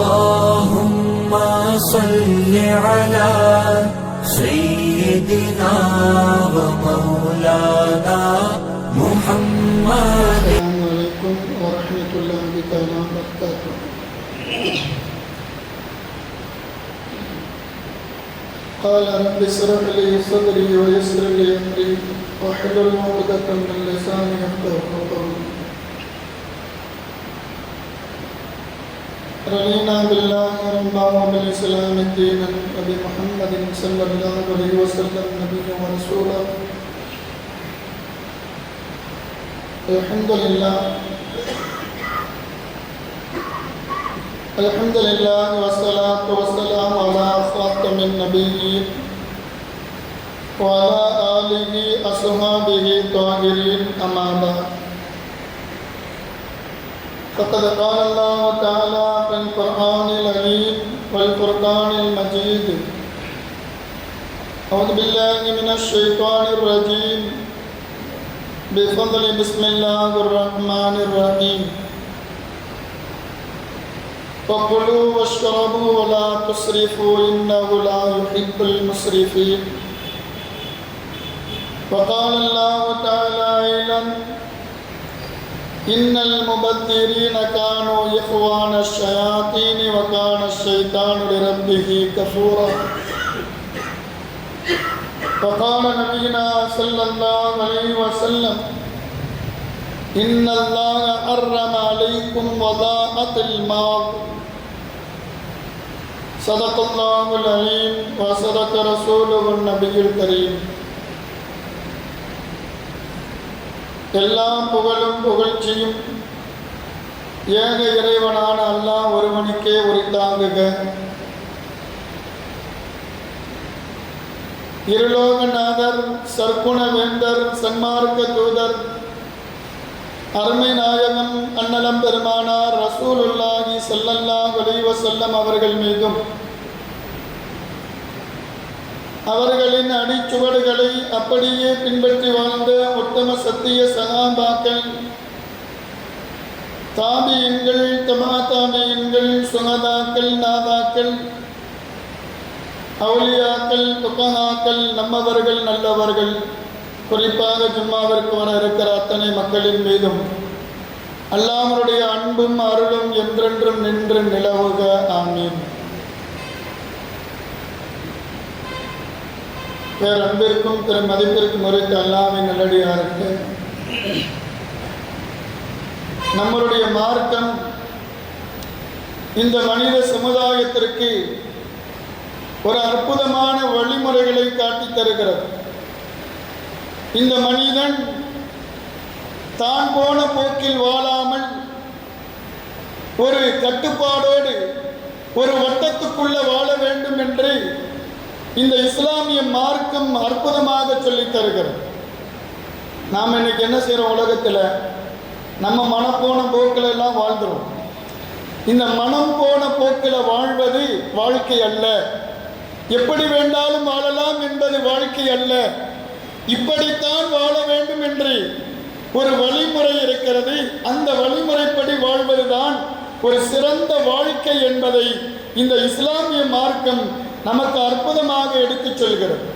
اللهم صل على سيدنا ومولانا محمد. السلام عليكم ورحمة الله تعالى وبركاته. قال رب اشرح لي صدري ويسر لي أمري واحلل عقدة من لساني يفقهوا قولي. رضينا بالله ربا وبالإسلام دينا وبمحمد صلى الله عليه وسلم نبيا ورسولا الحمد لله الحمد لله والصلاة والسلام على خاتم النبيين وعلى آله أصحابه الطاهرين أما بعد. فقد قال الله تعالى في القرآن العظيم والفرقان المجيد. أعوذ بالله من الشيطان الرجيم. بفضل بسم الله الرحمن الرحيم. فكلوا واشربوا ولا تسرفوا إنه لا يحب المسرفين. وقال الله تعالى أيضا إن المبذرين كانوا إخوان الشياطين وكان الشيطان لربه كفورا. وقال نبينا صلى الله عليه وسلم إن الله حرم عليكم وضاءة المال. صدق الله العليم وصدق رسوله النبي الكريم. எல்லாம் புகழும் புகழ்ச்சியும் ஏக இறைவனான அல்லாஹ் ஒருவனுக்கே உரித்தாங்குக. இருலோகநாதர் சர்க்குண வேந்தர் சன்மார்க்க தூதர் அருமை நாயகம் அன்னலம் பெருமானார் ரசூலுல்லாஹி ஸல்லல்லாஹு அலைஹி வஸல்லம் அவர்கள் மீதும் அவர்களின் அடிச்சுவடுகளை அப்படியே பின்பற்றி வாழ்ந்த உத்தம சத்திய சகாபாக்கள். தாபியன்கள் தமா தாபியன்கள் சுகதாக்கள் நாதாக்கள் அவுளியாக்கள் புக்கனாக்கள் நம்மவர்கள் நல்லவர்கள். குறிப்பாக ஜும்மாவிற்கு வர இருக்கிற அத்தனை மக்களின் மீதும் அல்லாமருடைய அன்பும் அருளும் என்றென்றும் நின்று நிலவுக. ஆமீன். பேர் அன்பிற்கும் திரு மதிப்பிற்கும் உரைத்த அல்லாவின் நல்லடியாருக்கு நம்மளுடைய மார்க்கம் இந்த மனித சமுதாயத்திற்கு ஒரு அற்புதமான வழிமுறைகளை காட்டித் தருகிறது. இந்த மனிதன் தான் போன போக்கில் வாழாமல் ஒரு கட்டுப்பாடோடு ஒரு வட்டத்துக்குள்ள வாழ வேண்டும் என்று இந்த இஸ்லாமிய மார்க்கம் அற்புதமாக சொல்லி தருகிறது. நாம் இன்னைக்கு என்ன செய்கிறோம் உலகத்தில்? நம்ம மனம் போன போக்கில் எல்லாம் வாழ்ந்துடும் இந்த மனம் போன போக்கில் வாழ்வது வாழ்க்கை அல்ல. எப்படி வேண்டாலும் வாழலாம் என்பது வாழ்க்கை அல்ல. இப்படித்தான் வாழ வேண்டும் என்று ஒரு வழிமுறை இருக்கிறது. அந்த வழிமுறைப்படி வாழ்வதுதான் ஒரு சிறந்த வாழ்க்கை என்பதை இந்த இஸ்லாமிய மார்க்கம் நமக்கு அற்புதமாக எடுத்துச் செல்கிறது.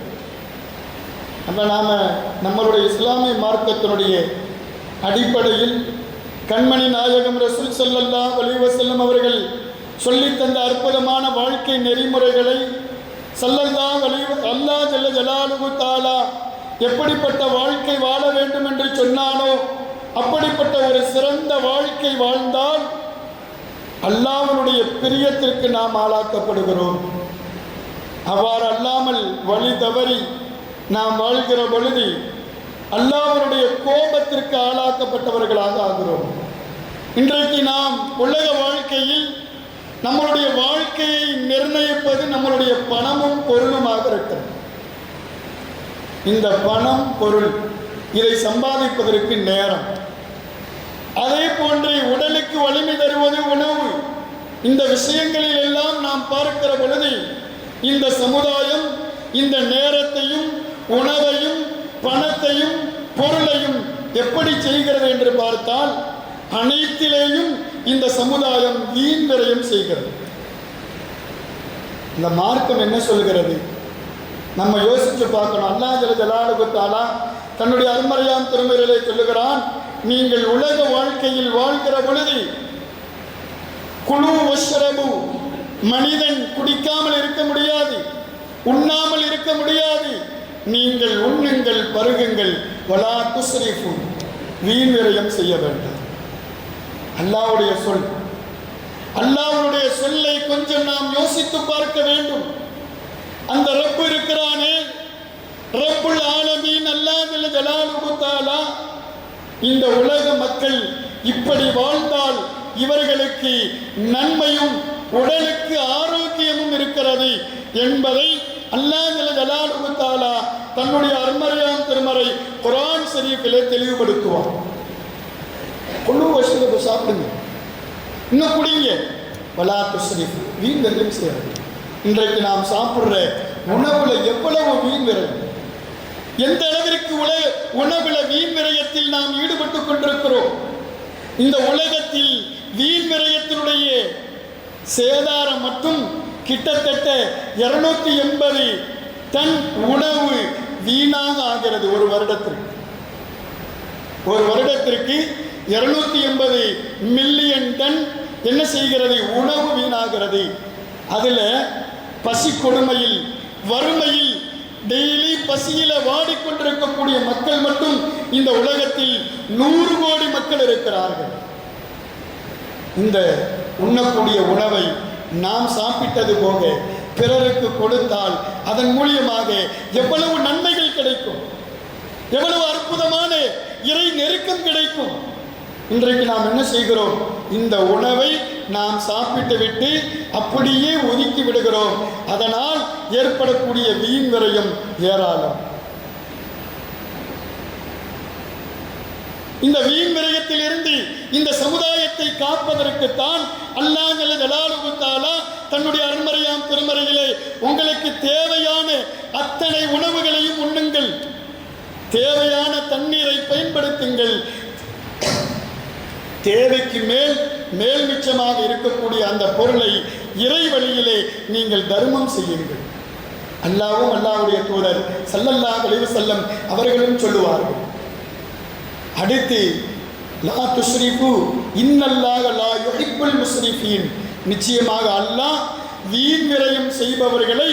அப்போ நாம் நம்மளுடைய இஸ்லாமிய மார்க்கத்தினுடைய அடிப்படையில் கண்மணி நாயகம் ரசூல் செல்லல்லா வலிவசல்லம் அவர்கள் சொல்லித் தந்த அற்புதமான வாழ்க்கை நெறிமுறைகளை சல்லல்லா வலி அல்லா ஜல்ல ஜலாலுகு தாலா எப்படிப்பட்ட வாழ்க்கை வாழ வேண்டும் என்று சொன்னானோ அப்படிப்பட்ட ஒரு சிறந்த வாழ்க்கை வாழ்ந்தால் அல்லாவனுடைய பிரியத்திற்கு நாம் ஆளாக்கப்படுகிறோம். அவ்வாறு அல்லாமல் வழி தவறி நாம் வாழ்கிற பொழுது அல்லாவருடைய கோபத்திற்கு ஆளாக்கப்பட்டவர்களாக ஆகிறோம். இன்றைக்கு நாம் உலக வாழ்க்கையில் நம்மளுடைய வாழ்க்கையை நிர்ணயிப்பது நம்மளுடைய பணமும் பொருளுமாக இருக்கிறது. இந்த பணம் பொருள் இதை சம்பாதிப்பதற்கு நேரம். அதே போன்று உடலுக்கு வலிமை தருவது உணவு. இந்த விஷயங்களில் எல்லாம் நாம் பார்க்கிற பொழுது இந்த சமுதாயம் இந்த நேரத்தையும் உணவையும் பணத்தையும் பொருளையும் எப்படி செய்கிறது என்று பார்த்தால் அனைத்திலேயும் இந்த சமுதாயம் வீண் செய்கிறது. இந்த மார்க்கம் என்ன சொல்கிறது? நம்ம யோசிச்சு பார்க்கணும். அல்லா ஜல ஜலாலுகுத்தாலா தன்னுடைய அருமறையான் திருமறையிலே சொல்லுகிறான் நீங்கள் உலக வாழ்க்கையில் வாழ்கிற பொழுது குழு வஷ்ரபு மனிதன் குடிக்காமல் இருக்க முடியாது உண்ணாமல் இருக்க முடியாது. நீங்கள் உண்ணுங்கள் பருகுங்கள். வலா துஸ்ரிஃபு வீண் விரயம் செய்ய வேண்டாம். அல்லாவுடைய சொல். அல்லாவுடைய சொல்லை கொஞ்சம் நாம் யோசித்து பார்க்க வேண்டும். அந்த ரப்பு இருக்கிறானே. ரப்புல் ஆலமீன் அல்லாஹ் ஜலாலுஹு தஆலா. இந்த உலக மக்கள் இப்படி வாழ்ந்தால் இவர்களுக்கு நன்மையும் உடலுக்கு ஆரோக்கியமும் இருக்கிறது என்பதை அல்லாஹல ஜலாலுஹு தாலா தன்னுடைய அருமறையாம் திருமறை குரான் ஷரீஃபிலே தெளிவுபடுத்துவார் குழு வருஷத்துக்கு சாப்பிடுங்க. இன்னும் குடிங்க. வலாத்து துஸ்ரிஃப் வீண் செய்யாது. இன்றைக்கு நாம் சாப்பிட்ற உணவுல எவ்வளவு வீண் விரயம் எந்த அளவிற்கு உலக உணவுல வீண் விரயத்தில் நாம் ஈடுபட்டு கொண்டிருக்கிறோம்? இந்த உலகத்தில் வீண் விரயத்தினுடைய சேதாரம் மட்டும் கிட்டத்தட்ட இருநூத்தி எண்பது டன் உணவு வீணாக ஆகிறது ஒரு வருடத்திற்கு ஒரு வருடத்திற்கு இருநூத்தி எண்பது மில்லியன் டன் என்ன செய்கிறது? உணவு வீணாகிறது. அதில் பசி கொடுமையில் வறுமையில் டெய்லி பசியில வாடிக்கொண்டிருக்கக்கூடிய மக்கள் மட்டும் இந்த உலகத்தில் நூறு கோடி மக்கள் இருக்கிறார்கள். இந்த உண்ணக்கூடிய உணவை நாம் சாப்பிட்டது போக பிறருக்கு கொடுத்தால் அதன் மூலியமாக எவ்வளவு நன்மைகள் கிடைக்கும்? எவ்வளவு அற்புதமான இறை நெருக்கம் கிடைக்கும்? இன்றைக்கு நாம் என்ன செய்கிறோம்? இந்த உணவை நாம் சாப்பிட்டு விட்டு அப்படியே ஒதுக்கி விடுகிறோம். அதனால் ஏற்படக்கூடிய வீண் விரயம் ஏராளம். இந்த வீண் விரயத்திலிருந்து இந்த சமுதாயத்தை காப்பதற்குத்தான் அல்லாஹ் ஜலாலுஹு தன்னுடைய அருமறையாம் திருமறையிலே உங்களுக்கு தேவையான அத்தனை உணவுகளையும் உண்ணுங்கள். தேவையான தண்ணீரை பயன்படுத்துங்கள். தேவைக்கு மேல் மேல் மிச்சமாக இருக்கக்கூடிய அந்த பொருளை இறை வழியிலே நீங்கள் தர்மம் செய்யுங்கள். அல்லாவும் அல்லாவுடைய தூதர் சல்லல்லா அலைஹி செல்லம் அவர்களும் சொல்லுவார்கள். அடுத்து லா துஸ்ரீஃபு இன்னல்லாஹ லா யுஹிப்புல் முஸ்ரிஃபீன். நிச்சயமாக அல்லாஹ் வீண்விரயம் செய்பவர்களை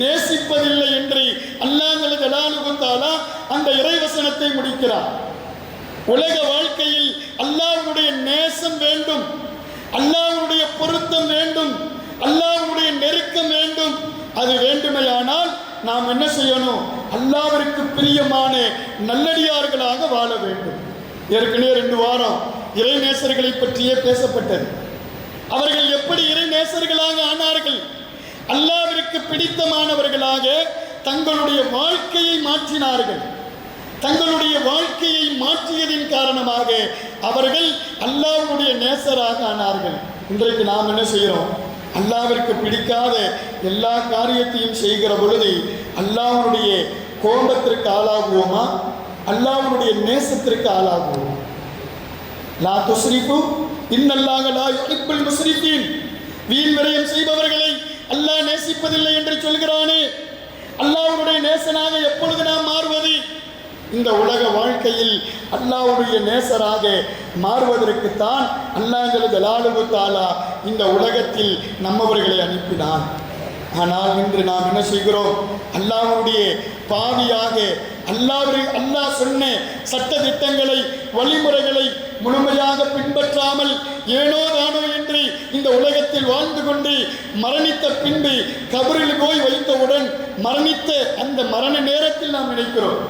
நேசிப்பதில்லை என்று அல்லாஹ் ஜலாலுஹு அந்த இறைவசனத்தை முடிக்கிறார். உலக வாழ்க்கையில் அல்லாஹ்வுடைய நேசம் வேண்டும் அல்லாஹ்வுடைய பொருத்தம் வேண்டும் அல்லாஹ்வுடைய நெருக்கம் வேண்டும். அது வேண்டுமையானால் நாம் என்ன செய்யணும்? அல்லாவிற்கு பிரியமான நல்லடியார்களாக வாழ வேண்டும். ஏற்கனவே ரெண்டு வாரம் இறை நேசர்களை பற்றியே பேசப்பட்டது. அவர்கள் எப்படி இறை நேசர்களாக ஆனார்கள்? அல்லாவிற்கு பிடித்தமானவர்களாக தங்களுடைய வாழ்க்கையை மாற்றினார்கள். தங்களுடைய வாழ்க்கையை மாற்றியதின் காரணமாக அவர்கள் அல்லாவுடைய நேசராக ஆனார்கள். இன்றைக்கு நாம் என்ன செய்கிறோம்? அல்லாவிற்கு பிடிக்காத எல்லா காரியத்தையும் செய்கிற பொழுது அல்லாவுடைய கோபத்திற்கு ஆளாகுவோமா? அல்லாவுடைய நேசத்திற்கு ஆளாகுவோம்? லா துஸ்ரிஃபு இன்னல்லாக லா யுஹிப்புல் முஸ்ரிஃபீன். வீண் விரயம் செய்பவர்களை அல்லாஹ் நேசிப்பதில்லை என்று சொல்கிறானே. அல்லாஹ்வுடைய நேசனாக எப்பொழுது நாம் மாறுவது? இந்த உலக வாழ்க்கையில் அல்லாஹ்வுடைய நேசராக மாறுவதற்குத்தான் அல்லாஹ் ஜலாலுகு தாலா இந்த உலகத்தில் நம்மவர்களை அனுப்பினான் ஆனால் இன்று நாம் என்ன செய்கிறோம்? அல்லாவுடைய பாவியாக அல்லாஹ் அல்லாஹ் சொன்ன சட்ட திட்டங்களை வழிமுறைகளை முழுமையாக பின்பற்றாமல் ஏனோ தானோ என்று இந்த உலகத்தில் வாழ்ந்து கொண்டு மரணித்த பின்பு கபரில் போய் வைத்தவுடன் மரணித்த அந்த மரண நேரத்தில் நாம் நினைக்கிறோம்.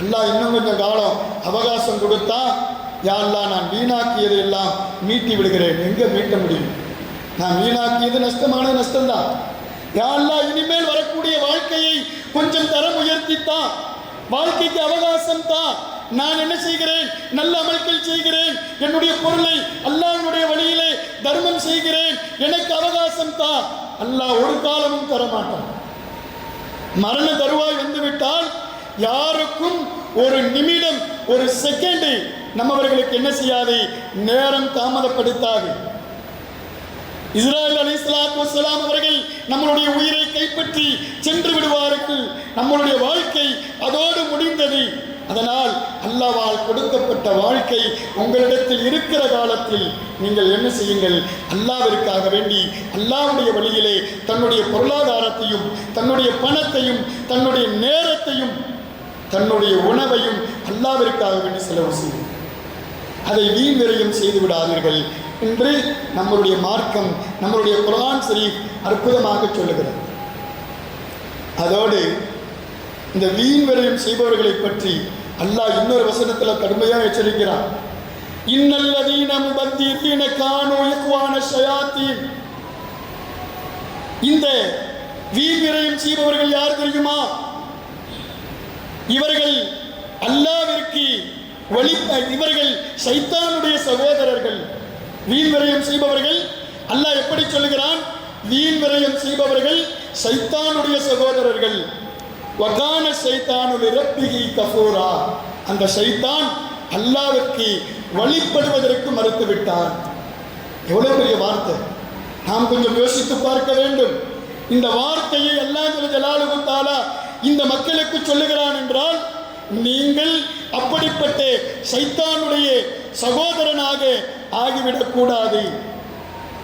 அல்லாஹ் இன்னும் கொஞ்சம் காலம் அவகாசம் கொடுத்தா யாரெல்லாம் நான் வீணாக்கியதை எல்லாம் மீட்டி விடுகிறேன். எங்கே மீட்ட முடியும்? நான் வீணாக்கியது நஷ்டமான நஷ்டம்தான். யாரெல்லாம் இனிமேல் வரக்கூடிய வாழ்க்கையை கொஞ்சம் தரம் உயர்த்தித்தான் வாழ்க்கைக்கு அவகாசம் தான் நான் என்ன செய்கிறேன்? நல்ல அமல்கள் செய்கிறேன். என்னுடைய பொருளை அல்லாஹ்வுடைய வழியிலே தர்மம் செய்கிறேன். எனக்கு அவகாசம் தான் அல்லாஹ் ஒரு காலமும் தரமாட்டான். மரண தருவாய் வந்துவிட்டால் யாருக்கும் ஒரு நிமிடம் ஒரு செகண்டு நம்மவர்களுக்கு என்ன செய்யாது? நேரம் தாமதப்படுத்தாது. இஸ்ராயல் அலி வலாம் அவர்கள் நம்மளுடைய உயிரை கைப்பற்றி சென்று விடுவார்கள். நம்மளுடைய வாழ்க்கை அதோடு முடிந்தது. அதனால் அல்லாவால் கொடுக்கப்பட்ட வாழ்க்கை உங்களிடத்தில் இருக்கிற காலத்தில் நீங்கள் என்ன செய்யுங்கள்? அல்லாவிற்காக வேண்டி அல்லாவுடைய வழியிலே தன்னுடைய பொருளாதாரத்தையும் தன்னுடைய பணத்தையும் தன்னுடைய நேரத்தையும் தன்னுடைய உணவையும் அல்லாவிற்காக வேண்டி செலவு செய்யும். அதை வீண் விரையும் செய்து விடாதீர்கள் என்று நம்மளுடைய மார்க்கம் நம்மளுடைய குரான் ஷரீஃப் அற்புதமாக சொல்லுகிறது. அதோடு இந்த வீண் விரையும் செய்பவர்களை பற்றி அல்லாஹ் இன்னொரு வசனத்தில் கடுமையாக எச்சரிக்கிறான். இன்னல்லதீன முபத்தீன கானோ இக்வான ஷயாத்தீன். இந்த வீண் விரையும் செய்பவர்கள் யார் தெரியுமா? இவர்கள் அல்லாவிற்கு வழி இவர்கள் சைத்தானுடைய சகோதரர்கள். வீண் விரயம் செய்பவர்கள். அல்லாஹ் எப்படி சொல்லுகிறான்? வீண் விரயம் செய்பவர்கள் சைத்தானுடைய சகோதரர்கள். வகான சைத்தானுடைய ரப்பிகி கபூரா அந்த சைத்தான் அல்லாவிற்கு வழிபடுவதற்கு மறுத்து விட்டான் எவ்வளவு பெரிய வார்த்தை. நாம் கொஞ்சம் யோசித்து பார்க்க வேண்டும். இந்த வார்த்தையை அல்லாஹ் ஜலாலுகு தாலா இந்த மக்களுக்கு சொல்லுகிறான் என்றால் நீங்கள் அப்படிப்பட்ட சைத்தானுடைய சகோதரனாக ஆகிவிடக்கூடாது.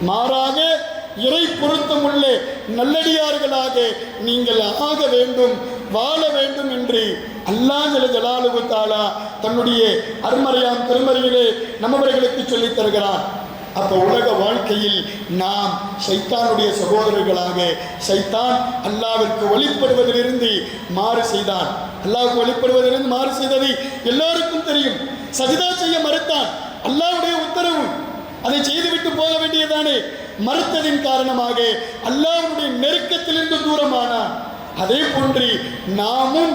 மாறாக இறை பொருத்தமுள்ள நல்லடியார்களாக நீங்கள் ஆக வேண்டும் வாழ வேண்டும் என்று அல்லாஹ் ஜல தன்னுடைய அருமறையாம் திருமறையிலே நம்மவர்களுக்கு சொல்லித் தருகிறார். அப்போ உலக வாழ்க்கையில் நாம் சைத்தானுடைய சகோதரர்களாக சைத்தான் அல்லாவிற்கு வழிபடுவதிலிருந்து மாறு செய்தான். அல்லாவுக்கு வழிபடுவதிலிருந்து மாறு செய்தது எல்லாருக்கும் தெரியும். சஜிதா செய்ய மறுத்தான். அல்லாவுடைய உத்தரவு. அதை செய்துவிட்டு போக வேண்டியதானே மறுத்ததின் காரணமாக அல்லாவுடைய நெருக்கத்திலிருந்து தூரமானான். அதே போன்று நாமும்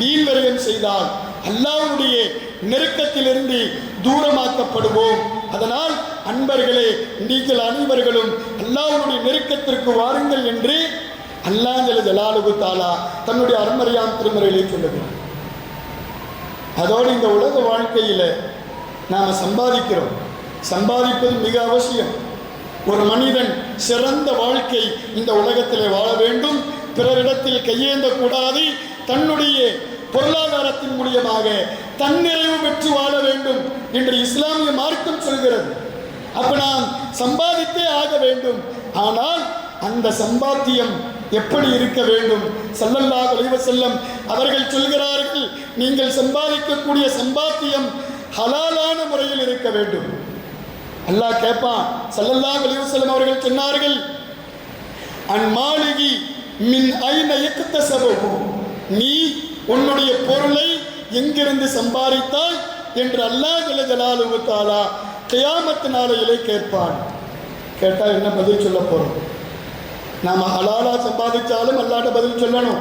வீண்வரையம் செய்தால் அல்லாவுடைய நெருக்கத்திலிருந்து தூரமாக்கப்படுவோம். அதனால் அன்பர்களே நீங்கள் அனைவர்களும் அல்லாவுடைய நெருக்கத்திற்கு வாருங்கள் என்று அல்லாஞ்சல ஜலாலுகு தாலா தன்னுடைய அருமறையாம் திருமறையிலே சொல்லுகிறார் அதோடு இந்த உலக வாழ்க்கையில் நாம் சம்பாதிக்கிறோம். சம்பாதிப்பது மிக அவசியம். ஒரு மனிதன் சிறந்த வாழ்க்கை இந்த உலகத்தில் வாழ வேண்டும். பிறரிடத்தில் கையேந்தக்கூடாது. தன்னுடைய பொருளாதாரத்தின் மூலியமாக தன்னிறைவு பெற்று வாழ வேண்டும் என்று இஸ்லாமிய மார்க்கம் சொல்கிறது. அப்ப நாம் சம்பாதித்தே ஆக வேண்டும். ஆனால் அந்த சம்பாத்தியம் எப்படி இருக்க வேண்டும்? சல்லல்லா அலைஹி செல்லம் அவர்கள் சொல்கிறார்கள் நீங்கள் சம்பாதிக்கக்கூடிய சம்பாத்தியம் ஹலாலான முறையில் இருக்க வேண்டும். அல்லாஹ் கேட்பான் சல்லல்லாஹு அலைஹி செல்லம் அவர்கள் சொன்னார்கள் அன் மாளிகி மின் ஐன எக்கத்தசபகு நீ உன்னுடைய பொருளை எங்கிருந்து சம்பாதித்தாய்? என்று அல்லாஹ் ஜல ஜலாலுவு தாலா கியாமத்து நாளையிலே கேட்பான் கேட்டால் என்ன பதில் சொல்ல போகிறோம் நாம் ஹலாலாக சம்பாதிச்சாலும் அல்லாட்ட பதில் சொல்லணும்.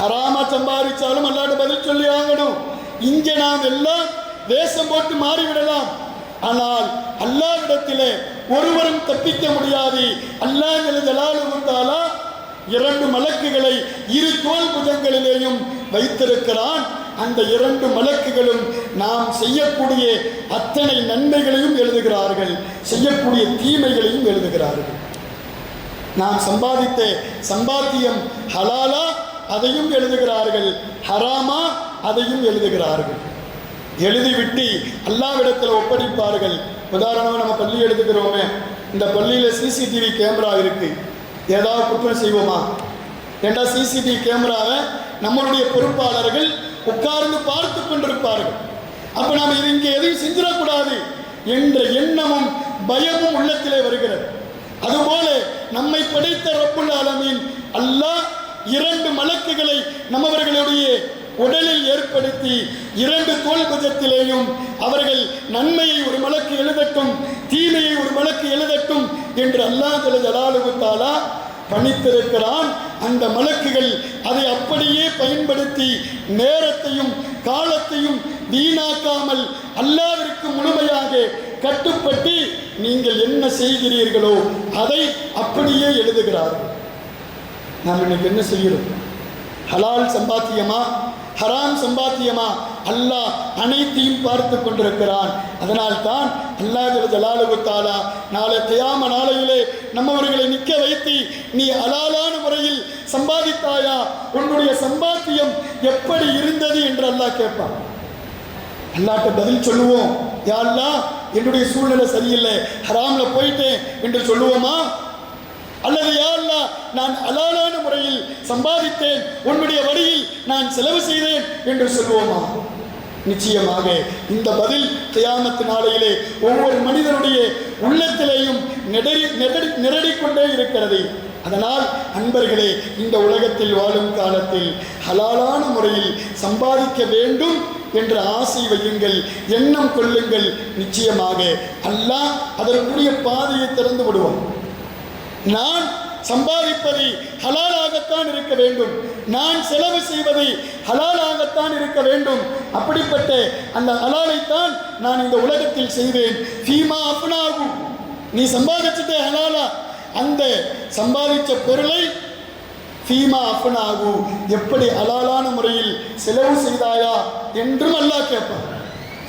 ஹராமா சம்பாதிச்சாலும் அல்லாட்ட பதில் சொல்லி ஆகணும். இங்கே நாம் எல்லாம் வேஷம் போட்டு மாறிவிடலாம். ஆனால் அல்லாவிடத்திலே ஒருவரும் தப்பிக்க முடியாது. அல்லாஹ் ஜல இரண்டு மலக்குகளை இரு தோல் புஜங்களிலேயும் வைத்திருக்கிறான். அந்த இரண்டு மலக்குகளும் நாம் செய்யக்கூடிய அத்தனை நன்மைகளையும் எழுதுகிறார்கள் செய்யக்கூடிய தீமைகளையும் எழுதுகிறார்கள். நாம் சம்பாதித்த சம்பாத்தியம் ஹலாலா அதையும் எழுதுகிறார்கள். ஹராமா அதையும் எழுதுகிறார்கள். எழுதிவிட்டு அல்லாவிடத்தில் ஒப்படைப்பார்கள். உதாரணமாக நம்ம பள்ளி எழுதுகிறோமே இந்த பள்ளியில் சிசிடிவி கேமரா இருக்கு. ஏதாவது குற்றம் செய்வோமா? ஏண்டா சிசிடிவி கேமராவை? நம்மளுடைய பொறுப்பாளர்கள் உட்கார்ந்து பார்த்து கொண்டிருப்பார்கள். அப்ப நாம் இது இங்கே எதையும் செஞ்சிடக்கூடாது என்ற எண்ணமும் பயமும் உள்ளத்திலே வருகிறது. அதுபோல நம்மை படைத்த ரப்புல் ஆலமீன் அல்லாஹ் இரண்டு மலக்குகளை நம்மவர்களுடைய உடலில் ஏற்படுத்தி இரண்டு தோல் புஜத்திலேயும் அவர்கள் நன்மையை ஒரு மலக்கு எழுதட்டும் தீமையை ஒரு மலக்கு எழுதட்டும் என்று அல்லாஹ் ஜல தாலா பணித்திருக்கிறான். அந்த மலக்குகள் அதை அப்படியே பயன்படுத்தி நேரத்தையும் காலத்தையும் வீணாக்காமல் அல்லாவிற்கு முழுமையாக கட்டுப்பட்டு நீங்கள் என்ன செய்கிறீர்களோ அதை அப்படியே எழுதுகிறார்கள். நாம் இன்னைக்கு என்ன செய்கிறோம்? ஹலால் சம்பாத்தியமா? ஹராம் சம்பாத்தியமா? அல்லாஹ் அனைத்தையும் பார்த்து கொண்டிருக்கிறான். அதனால் தான் அல்லாஹ் ஜலாலுவு தாலா நாளை கியாம நாளையிலே நம்மவர்களை நிற்க வைத்து நீ அலாலான முறையில் சம்பாதித்தாயா? உன்னுடைய சம்பாத்தியம் எப்படி இருந்தது என்று அல்லாஹ் கேட்பான். அல்லாட்ட பதில் சொல்லுவோம். யா அல்லாஹ் என்னுடைய சூழ்நிலை சரியில்லை ஹராமில் போயிட்டேன் என்று சொல்லுவோமா? அல்லது யா அல்லாஹ் நான் அலாலான முறையில் சம்பாதித்தேன் உன்னுடைய வழியில் நான் செலவு செய்தேன் என்று சொல்லுவோமா? நிச்சயமாக இந்த பதில் தியாமத்து நாளையிலே ஒவ்வொரு மனிதனுடைய உள்ளத்திலேயும் நெடரி நெடரி நிரடிக்கொண்டே இருக்கிறது. அதனால் அன்பர்களே இந்த உலகத்தில் வாழும் காலத்தில் ஹலாலான முறையில் சம்பாதிக்க வேண்டும் என்ற ஆசை வையுங்கள் எண்ணம் கொள்ளுங்கள். நிச்சயமாக அல்லாஹ் அதற்குரிய பாதையை திறந்து விடுவான். நான் சம்பாதிப்பதை ஹலாலாகத்தான் இருக்க வேண்டும். நான் செலவு செய்வதை ஹலாலாகத்தான் இருக்க வேண்டும். அப்படிப்பட்ட அந்த ஹலாலைத்தான் நான் இந்த உலகத்தில் செய்வேன். ஃபீமா அப்பனாகும் நீ சம்பாதிச்சதே ஹலாலா. அந்த சம்பாதிச்ச பொருளை ஃபீமா அப்பனாகும் எப்படி ஹலாலான முறையில் செலவு செய்தாயா என்றும் அல்லாஹ் கேட்பான்.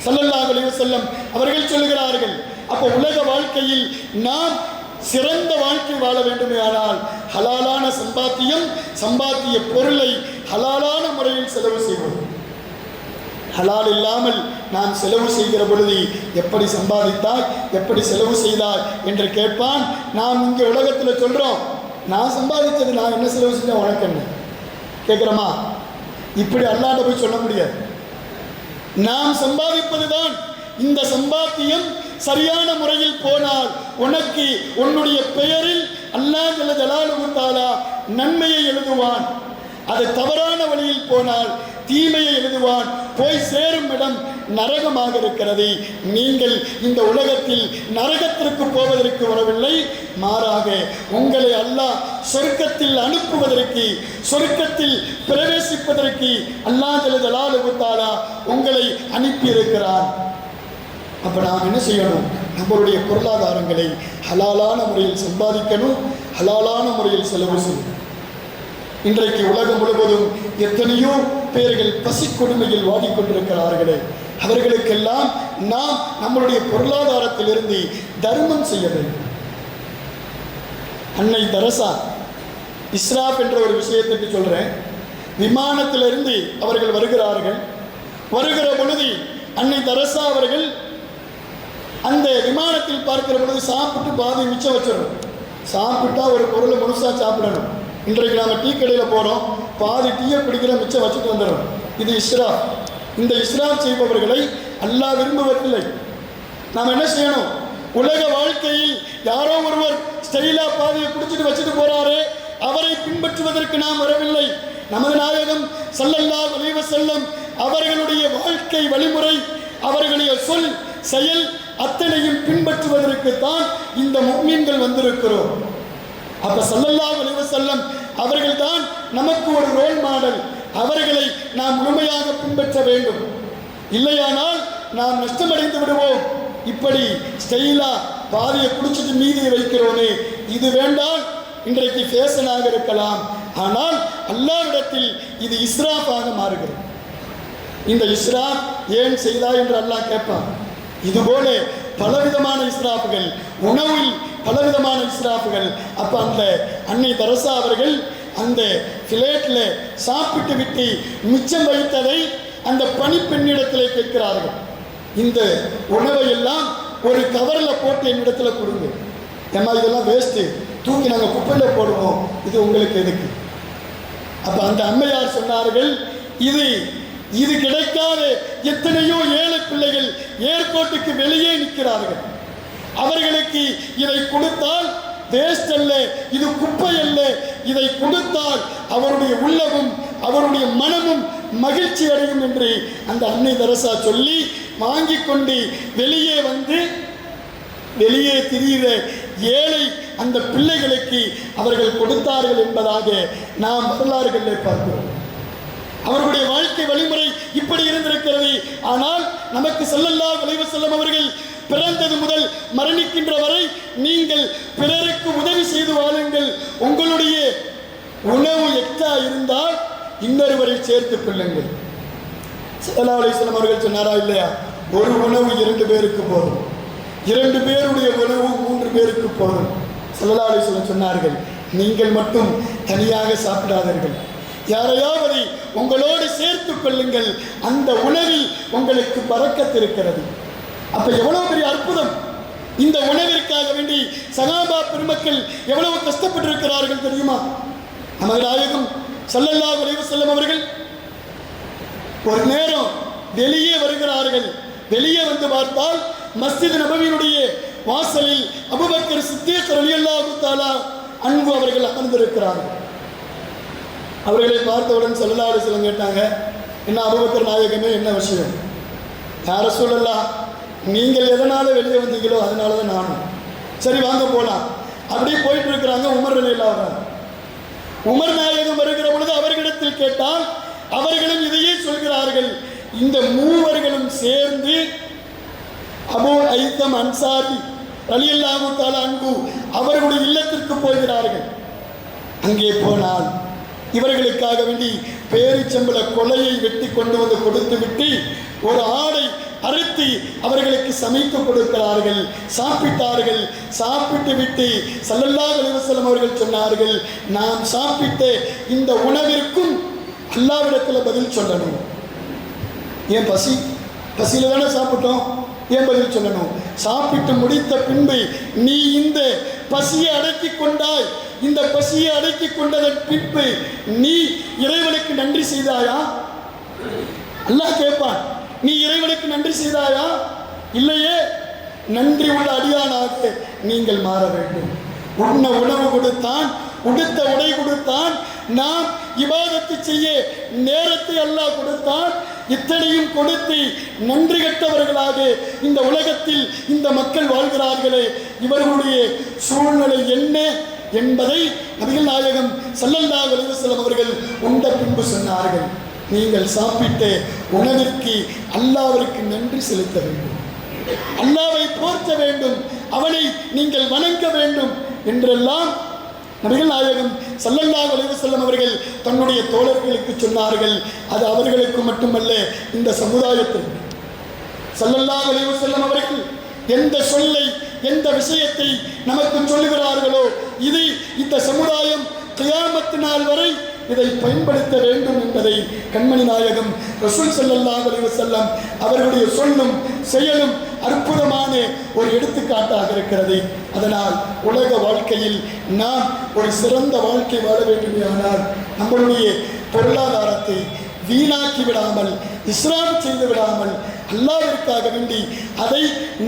சல்லல்லாஹ் அலைஹி வஸல்லம் அவர்கள் சொல்லுகிறார்கள் அப்போ உலக வாழ்க்கையில் நாம் சிறந்த வாழ்க்கை வாழ வேண்டுமேயானால் ஹலாலான சம்பாத்தியம் சம்பாத்திய பொருளை ஹலாலான முறையில் செலவு செய்வோம். ஹலால் இல்லாமல் நாம் செலவு செய்கிற பொழுது எப்படி சம்பாதித்தாய் எப்படி செலவு செய்தாய் என்று கேட்பான். நாம் இங்கே உலகத்தில் சொல்கிறோம் நான் சம்பாதித்தது நான் என்ன செலவு செஞ்சேன் உனக்கு என்ன? கேட்குறோமா? இப்படி அல்லாண்ட போய் சொல்ல முடியாது. நாம் சம்பாதிப்பது தான் இந்த சம்பாத்தியம் சரியான முறையில் போனால் உனக்கு உன்னுடைய பெயரில் அல்லாஹ் ஜல்ல ஜலாலுஹு நன்மையை எழுதுவான். அது தவறான வழியில் போனால் தீமையை எழுதுவான். போய் சேரும் இடம் நரகமாக இருக்கிறது. நீங்கள் இந்த உலகத்தில் நரகத்திற்கு போவதற்கு வரவில்லை. மாறாக உங்களை அல்லாஹ் சொர்க்கத்தில் அனுப்புவதற்கு சொர்க்கத்தில் பிரவேசிப்பதற்கு அல்லாஹ் ஜல்ல ஜலாலுஹு உங்களை அனுப்பியிருக்கிறார் அப்போ நாம் என்ன செய்யணும்? நம்மளுடைய பொருளாதாரங்களை ஹலாலான முறையில் சம்பாதிக்கணும் ஹலாலான முறையில் செலவு செய்யணும். இன்றைக்கு உலகம் முழுவதும் எத்தனையோ பேர்கள் பசி கொடுமையில் வாடிக்கொண்டிருக்கிறார்களே அவர்களுக்கெல்லாம் நாம் நம்மளுடைய பொருளாதாரத்திலிருந்து தர்மம் செய்ய வேண்டும். அன்னை தரசா இஸ்ராப் என்ற ஒரு விஷயத்துக்கு சொல்கிறேன் விமானத்திலிருந்து அவர்கள் வருகிறார்கள். வருகிற பொழுது அன்னை தரசா அவர்கள் அந்த விமானத்தில் பார்க்கிற பொழுது சாப்பிட்டு பாதி மிச்சம் வச்சிடணும். சாப்பிட்டா ஒரு பொருளை முழுசாக சாப்பிடணும். இன்றைக்கு நாம் டீ கடையில் போகிறோம் பாதி டீயை குடிக்கிற மிச்சம் வச்சுட்டு வந்துடும் இது இஸ்ரா. இந்த இஸ்ரா செய்பவர்களை அல்லாஹ் விரும்புவதில்லை. நாம் என்ன செய்யணும்? உலக வாழ்க்கையில் யாரோ ஒருவர் ஸ்டைலா பாதியை குடிச்சிட்டு வச்சுட்டு போகிறாரே அவரை பின்பற்றுவதற்கு நாம் வரவில்லை. நமது நாயகம் சல்லல்லா வலிவ வஸல்லம் அவர்களுடைய வாழ்க்கை வழிமுறை அவர்களுடைய சொல் செயல் அத்தனையும் பின்பற்றுவதற்குத்தான் இந்த முக்மீன்கள் வந்திருக்கிறோம். அப்ப ஸல்லல்லாஹு அலைஹி வஸல்லம் அவர்கள் தான் நமக்கு ஒரு ரோல் மாடல் அவர்களை நாம் முழுமையாக பின்பற்ற வேண்டும். இல்லையானால் நாம் நஷ்டமடைந்து விடுவோம். இப்படி ஸ்டைலா பாதியை குடிச்சிட்டு மீதியை வைக்கிறோமே. இது வேண்டாம். இன்றைக்கு ஃபேஷனாக இருக்கலாம். ஆனால் அல்லாவிடத்தில் இது இஸ்ராஃபாக மாறுகிறது. இந்த இஸ்ராப் ஏன் செய்தா என்று அல்லாஹ் கேட்பான். இதுபோல பலவிதமான இஸ்ராஃபுகள் உணவில் பலவிதமான இஸ்ராஃபுகள் அப்போ அந்த அன்னை தரசா அவர்கள் அந்த பிளேட்டில் சாப்பிட்டு விட்டு மிச்சம் வைத்ததை அந்த பணிப்பெண்ணிடத்திலே கேட்கிறார்கள். இந்த உணவை எல்லாம் ஒரு கவரில் போட்டு என்னிடத்துல கொடுங்க. ஏம்மா இதெல்லாம் வேஸ்ட்டு தூக்கி நாங்கள் குப்பையில் போடுவோம். இது உங்களுக்கு எதுக்கு? அப்போ அந்த அம்மையார் சொன்னார்கள் இது இது கிடைக்காத. எத்தனையோ ஏழை பிள்ளைகள் ஏர்போர்ட்டுக்கு வெளியே நிற்கிறார்கள். அவர்களுக்கு இதை கொடுத்தால் வேஸ்ட் அல்ல இது குப்பை அல்ல. இதை கொடுத்தால் அவருடைய உள்ளமும் அவருடைய மனமும் மகிழ்ச்சி அடையும் என்று அந்த அன்னை தரசா சொல்லி வாங்கி கொண்டு வெளியே வந்து வெளியே திரிகிற ஏழை அந்த பிள்ளைகளுக்கு அவர்கள் கொடுத்தார்கள் என்பதாக நாம் வரலாறுகளில் பார்க்கிறோம். அவர்களுடைய வாழ்க்கை வழிமுறை இப்படி இருந்திருக்கிறது. ஆனால் நமக்கு செல்லல்லா விளைவு செல்லும் அவர்கள் பிறந்தது முதல் மரணிக்கின்ற வரை நீங்கள் பிறருக்கு உதவி செய்து வாழுங்கள். உங்களுடைய உணவு எக்ஸ்ட்ரா இருந்தால் இன்னொருவரை சேர்த்துக் கொள்ளுங்கள். சல்லா அலிஸ்லாம் அவர்கள் சொன்னாரா இல்லையா? ஒரு உணவு இரண்டு பேருக்கு போதும். இரண்டு பேருடைய உணவு மூன்று பேருக்கு போதும். சல்லல்லா அலிஸ்வலம் சொன்னார்கள் நீங்கள் மட்டும் தனியாக சாப்பிடாதீர்கள். யாரையாவது உங்களோடு சேர்த்து கொள்ளுங்கள். அந்த உணவில் உங்களுக்கு பறக்கத்திருக்கிறது. அப்ப எவ்வளவு பெரிய அற்புதம். இந்த உணவிற்காக வேண்டி சகாபா பெருமக்கள் எவ்வளவு கஷ்டப்பட்டிருக்கிறார்கள் தெரியுமா? நமது நாயகம் சல்லல்லா அலைஹி செல்லும் அவர்கள் ஒரு நேரம் வெளியே வருகிறார்கள். வெளியே வந்து பார்த்தால் மஸ்ஜித் நபவியினுடைய வாசலில் அபுபக்கர் சித்தீக் ரலியல்லாஹு தாலா அன்பு அவர்கள் அமர்ந்திருக்கிறார்கள். அவர்களை பார்த்தவுடன் சொல்லலாறு சிலம் கேட்டாங்க என்ன அபுபக்கர் நாயகமே என்ன விஷயம்? யார சொல்லலாம் நீங்கள் எதனால் வெளியே வந்தீங்களோ அதனால தான் நானும். சரி வாங்க போலாம். அப்படியே போயிட்டு இருக்கிறாங்க உமர் நிலையில் வர்றாங்க உமர் நாயகம் வருகிற பொழுது அவர்களிடத்தில் கேட்டால் அவர்களும் இதையே சொல்கிறார்கள். இந்த மூவர்களும் சேர்ந்து அபு ஐத்தம் அன்சாரி ரலியல்லாஹு தாலா அன்பு அவர்களுடைய இல்லத்திற்கு போகிறார்கள். அங்கே போனால் இவர்களுக்காக வேண்டி பேரிச்சம்பள கொலையை வெட்டி கொண்டு வந்து கொடுத்து விட்டு ஒரு ஆடை அறுத்து அவர்களுக்கு சமைத்து கொடுக்கிறார்கள். சாப்பிட்டார்கள். சாப்பிட்டு விட்டு சல்லல்லா அலிவசலம் அவர்கள் சொன்னார்கள் நாம் சாப்பிட்ட இந்த உணவிற்கும் அல்லாவிடத்தில் பதில் சொல்லணும். ஏன் பசி? பசியில் தானே சாப்பிட்டோம். ஏன் பதில் சொல்லணும்? சாப்பிட்டு முடித்த பின்பு நீ இந்த பசியை அடக்கி கொண்டாய். இந்த பசியை அடக்கி கொண்டதன் பின்பு நீ இறைவனுக்கு நன்றி செய்தாயா? அல்லாஹ் கேட்பான் நீ இறைவனுக்கு நன்றி செய்தாயா? இல்லையே நன்றி உள்ள அடியானாக நீங்கள் மாற வேண்டும். உண்ண உணவு கொடுத்தான் உடுத்த உடை கொடுத்தான் நாம் இபாதத்து செய்ய நேரத்தை அல்லாஹ் கொடுத்தான். இத்தனையும் கொடுத்து நன்றி கெட்டவர்களாக இந்த உலகத்தில் இந்த மக்கள் வாழ்கிறார்களே இவர்களுடைய சூழ்நிலை என்ன? என்பதை நபிகள் நாயகம் சல்லல்லா அலிவசலம் அவர்கள் உண்ட பின்பு சொன்னார்கள். நீங்கள் சாப்பிட்ட உணவிற்கு அல்லாவிற்கு நன்றி செலுத்த வேண்டும். அல்லாவை போர்த்த வேண்டும். அவனை நீங்கள் வணங்க வேண்டும் என்றெல்லாம் நபிகள் நாயகம் சல்லல்லா அலைஹி அவர்கள் தன்னுடைய தோழர்களுக்கு சொன்னார்கள். அது அவர்களுக்கு மட்டுமல்ல இந்த சமுதாயத்திற்கு. சல்லல்லா அலைஹி அவர்கள் எந்த சொல்லை எந்த விஷயத்தை நமக்கு சொல்லுகிறார்களோ இது இந்த சமுதாயம் கியாமத்து நாள் வரை இதை பயன்படுத்த வேண்டும் என்பதை கண்மணி நாயகம் ரசூல் செல்லல்லா அலைஹி செல்லம் அவர்களுடைய சொல்லும் செயலும் அற்புதமான ஒரு எடுத்துக்காட்டாக இருக்கிறது. அதனால் உலக வாழ்க்கையில் நாம் ஒரு சிறந்த வாழ்க்கை வாழ வேண்டுமானால் நம்மளுடைய பொருளாதாரத்தை வீணாக்கி விடாமல் இஸ்லாம் செய்து விடாமல் அல்லாவிற்காக வேண்டி அதை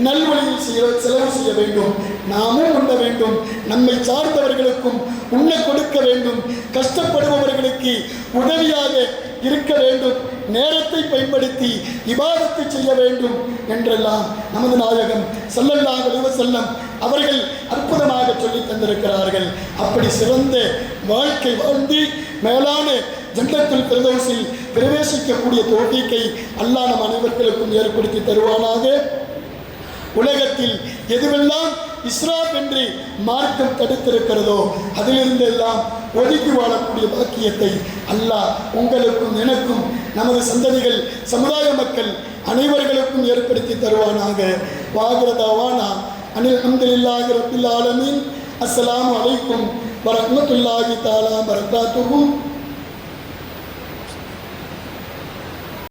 நல்வழியில் செய்ய செலவு செய்ய வேண்டும். நாமும் உண்ண வேண்டும். நம்மை சார்ந்தவர்களுக்கும் உண்ண கொடுக்க வேண்டும். கஷ்டப்படுபவர்களுக்கு உதவியாக இருக்க வேண்டும். நேரத்தை பயன்படுத்தி விவாதத்தை செய்ய வேண்டும் என்றெல்லாம் நமது நாயகம் ஸல்லல்லாஹு செல்லம் அவர்கள் அற்புதமாக சொல்லி தந்திருக்கிறார்கள். அப்படி சிறந்த வாழ்க்கை வாழ்ந்து மேலான ஜன்னத்துல் பிரதேசில் பிரவேசிக்கக்கூடிய தோட்டிக்கை அல்லாஹ் நம் அனைவர்களுக்கும் ஏற்படுத்தி தருவானாக. உலகத்தில் எதுவெல்லாம் இஸ்ராப் என்று மார்க்கம் தடுத்திருக்கிறதோ அதிலிருந்தெல்லாம் ஒதுக்கி வாழக்கூடிய பாக்கியத்தை அல்லாஹ் உங்களுக்கும் எனக்கும் நமது சந்ததிகள் சமுதாய மக்கள் அனைவர்களுக்கும் ஏற்படுத்தி தருவானாக. வாகிரதாவானா அனில் அஹமதுல்லாஹி ரபில் ஆலமீன். அஸ்லாம் அலைக்கும் வரஹ்மத்துல்லாஹி தஆலா பரக்காத்துஹு